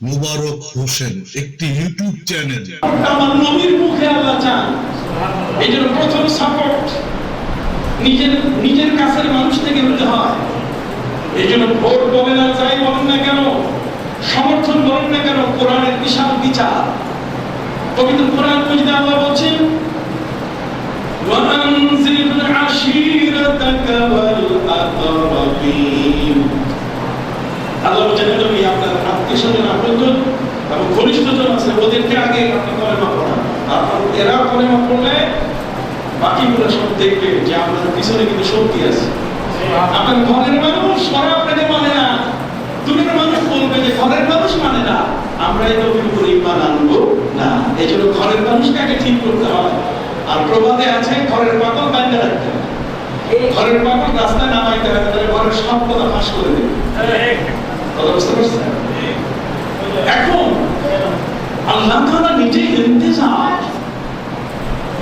মুবারক হোসেন একটি YouTube channel আমার নবীর মুখে আল্লাহ চান এই জন্য প্রথম সাপোর্ট নিজের নিজের কাছের মানুষ থেকে হতে হয় এই জন্য ভোট বলেন আর যাই বলেন না কেন সমর্থন বলেন না কেন কোরআনের বিশাল বিচার পবিত্র কোরআন বুঝতে আল্লাহ বলছেন وأنزل عشيرتك والأقربين আল্লাহ বলছেন নবী আপনার আত্মীয় স্বজন কলেমা পড়লে বাকিগুলো সব দেখবে যে আপনার পিছনে কিন্তু শক্তি আছে। আপনার ঘরের মানুষ ওরা আপনাকে মানে না। দুনিয়ার মানুষ বলবে যে ঘরের মানুষ মানে না। আমরা এই নবীর উপরে ইমান আনব না। এই জন্য ঘরের মানুষকে আগে ঠিক করতে হয় আর প্রবাদে আছে ঘরের পাগল বাইরে রাখতে হবে। ঘরের পাগল রাস্তায় নামাইতে হবে তাহলে ঘরের সব কথা ফাঁস করে দেবে। কথা বুঝতে পারছেন? এখন আল্লাহ তাআলা নিজেই ইন্তেজার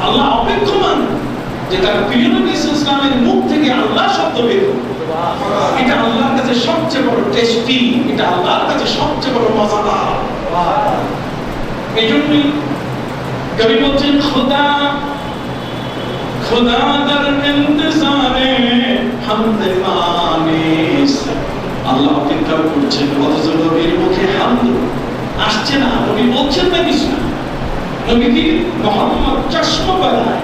আল্লাহ অপেক্ষমান যে তার প্রিয় নবী ইসলামের মুখ থেকে আল্লাহ শব্দ বের এটা আল্লাহর কাছে সবচেয়ে বড় টেস্টি এটা আল্লাহর কাছে সবচেয়ে বড় মজাদার। কবি বলছেন, খোদা খোদা দর ইন্তজারে হামদে মানিস আল্লাহ অপেক্ষা করছেন, অথচ নবীর মুখে হামদ। আসছে না, নবী বলছেন না কিছু নবী কি মোহাম্মদ চশমা বানায়।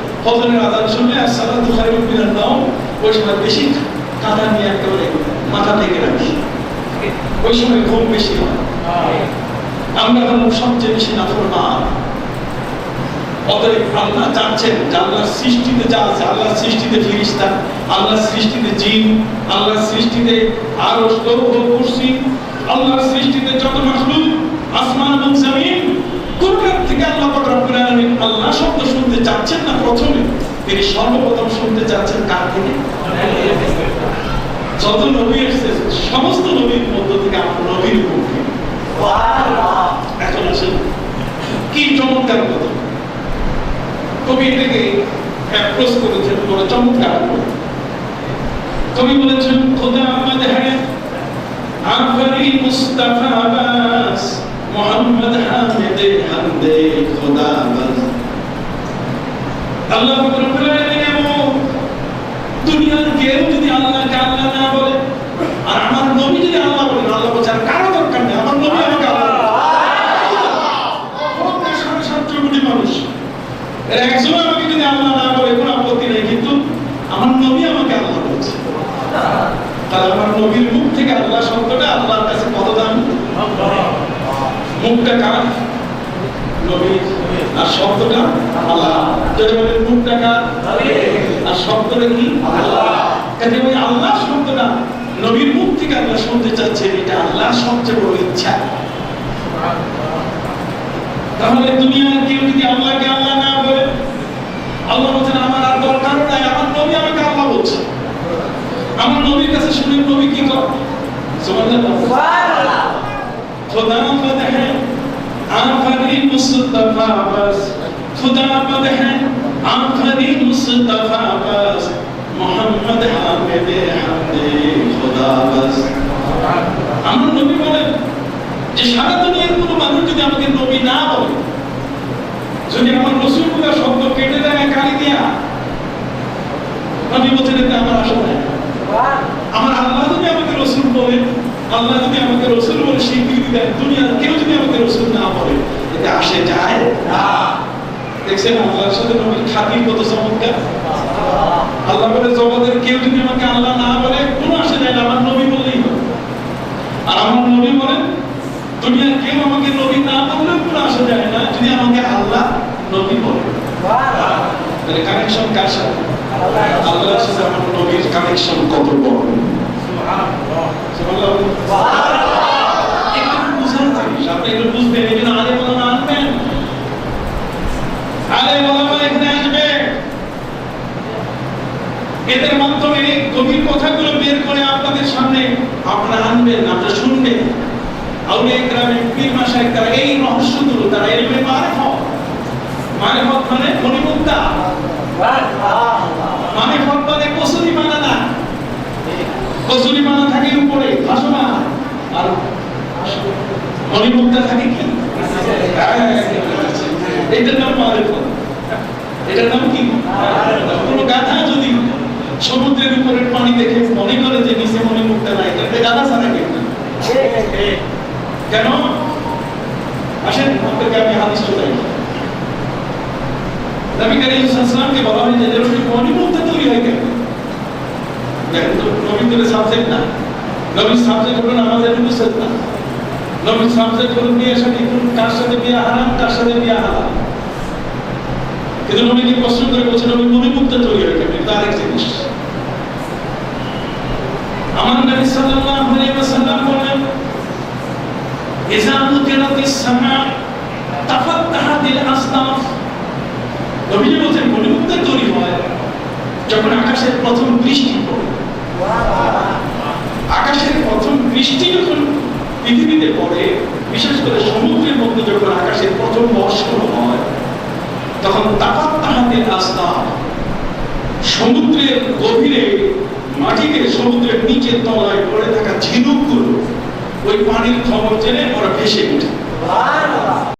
ফজরের আযান শুনলে আসসালাতু খায়রুম মিনান নাওম ওই সময় বেশি কাঁদা নিয়ে একেবারে মাথা থেকে রাখি। ওই সময় ঘুম বেশি হয়। আমরা হলাম সবচেয়ে বেশি নাফরমান অতএব আল্লাহ চাচ্ছেন যে আল্লাহর সৃষ্টিতে যা আছে, আল্লাহর সৃষ্টিতে ফিরিস্তা আল্লাহর সৃষ্টিতে জিন, আল্লাহর সৃষ্টিতে আরও লৌহ কুরসি, আল্লাহর সৃষ্টিতে যত মাখলুক, আসমান এবং জমিন কোরআন থেকে আল্লাহ পাক রব্বুল আলামিন আল্লাহ শব্দ শুনতে চাচ্ছেন না প্রথমে তিনি সর্বপ্রথম শুনতে চাচ্ছেন কার থেকে? যত নবী এসেছে সমস্ত নবীর মধ্য থেকে আমার নবীর মুখে এখন আসেন। কি চমৎকার কথা। কবি এটাকে অ্যাপ্রোচ করেছেন বড় চমৎকার কবি বলেছেন খোদা আহমদ হ্যাঁ আফরি মুস্তাফা বাস মোহাম্মদ হামিদে হামদে খোদা বাস আল্লাহ দুনিয়ার কেউ যদি আল্লাহকে আল্লাহ না বলে, আর আমার নবী যদি আল্লাহ বলে, আল্লাহ বলছে, আর কারও দরকার নেই, আমার নবী আমাকে মানুষ। একজন আমাকে যদি আল্লাহ না বলে, কোনো আপত্তি নেই, কিন্তু আমার নবী আমাকে আল্লাহ বলছে। তাহলে আমার নবীর মুখ থেকে আল্লাহ শব্দটা আল্লাহর কাছে কত দাম মুখটা কার? শব্দটা আল্লাহ। আর শব্দটা কি? আল্লাহ। কাজে ওই আল্লাহ শব্দটা নবীর মুখ থেকে শুনতে এটা আল্লাহ সবচেয়ে বড় ইচ্ছা। তাহলে দুনিয়ার কেউ যদি আল্লাহকে আল্লাহ না বলে আল্লাহ বলছেন আমার আর দরকার নাই আমার নবী আমাকে আল্লাহ বলছে। আমার নবীর কাছে শুনে নবী কি করে সুবহানাল্লাহ। সুবহানাল্লাহ। খোদা आखरी मुस्तफा बस खुदा मद है आखरी मुस्तफा बस मोहम्मद हामिद हमदे खुदा बस আমার নবী বলেন যে সারা দুনিয়ার কোনো মানুষ যদি আমাকে নবী না বলে যদি আমার রসুল পুরা শব্দ কেটে দেয় কালি দিয়া নবী বলছেন এতে আমার আসা নাই আমার আল্লাহ আল্লাহ যদি আমাকে রসুল বলে স্বীকৃতি দেয় দুনিয়ার কেউ যদি আমাকে রসুল না বলে এতে আসে যায়? না। দেখছেন আল্লাহর সাথে নবীর কত চমৎকার? আল্লাহ বলে জগতের কেউ যদি আমাকে আল্লাহ না বলে কোনো আসে যায় না আমার নবী বললেই হবে। আর আমার নবী বলেন দুনিয়ার কেউ আমাকে নবী না বললেও কোনো আসা যায় না যদি আমাকে আল্লাহ নবী বলে। তাহলে কানেকশন কার সাথে? আল্লাহর সাথে আমার নবীর কানেকশন কত বড় সুবহানাল্লাহ একটু বুঝার জিনিস আপনি একটু বুঝবেন এই জন্য আগে এদের মাধ্যমে গভীর কথাগুলো বের করে আপনাদের সামনে আপনারা আনবেন, আপনারা শুনবেন। আউলিয়া গ্রামে পীর মাসায় তারা এই রহস্যগুলো, তারা এলমে মারেফত। মারেফত মানে মণিমুক্তা মারেফত মানে কসুরি মানা না। কসুরি মানা থাকে উপরে ভাসমান আর মণিমুক্তা থাকে কি? এটার নাম মারেফত। এটার নাম কি? কোনো গাধা যদি সমুদ্রের উপরের পানি দেখে মনে করে যে নিচে মনে মুক্তা নাই। তাহলে গাধা ছাড়া কেন? আসেন, আপনাকে আমি হাদিস শোনাই। নবী করিম বলা হয় যে যেরকম মনিমুক্ত তৈরি হয় কেন? দেখেন তো সাবজেক্ট না। সাবজেক্ট হলো মুসেদ না। সাবজেক্ট হলো বিয়ে সাথে, কার সাথে বিয়ে হারাম, কার সাথে বিয়ে কিন্তু নবীকে প্রশ্ন করে বলছেন নবী মনিমুক্ত তৈরি হয় কেন এটা আরেক জিনিস। আমার নবী সাল্লাল্লাহু আলাইহি ওয়াসাল্লাম বলেন ইজা মুতিরাতিস সামা তাফাত্তাহাতিল আসনাফ নবীজি বলছেন মনিমুক্ত তৈরি হয় যখন আকাশের প্রথম বৃষ্টি পড়ে। আকাশের প্রথম বৃষ্টি যখন পৃথিবীতে পড়ে, বিশেষ করে সমুদ্রের মধ্যে যখন আকাশের প্রথম বর্ষণ হয় তখন তাকাত তাহাদের রাস্তা সমুদ্রের গভীরে মাটিতে সমুদ্রের নিচের তলায় পড়ে থাকা ঝিনুকগুলো ওই পানির খবর জেনে ওরা ভেসে উঠে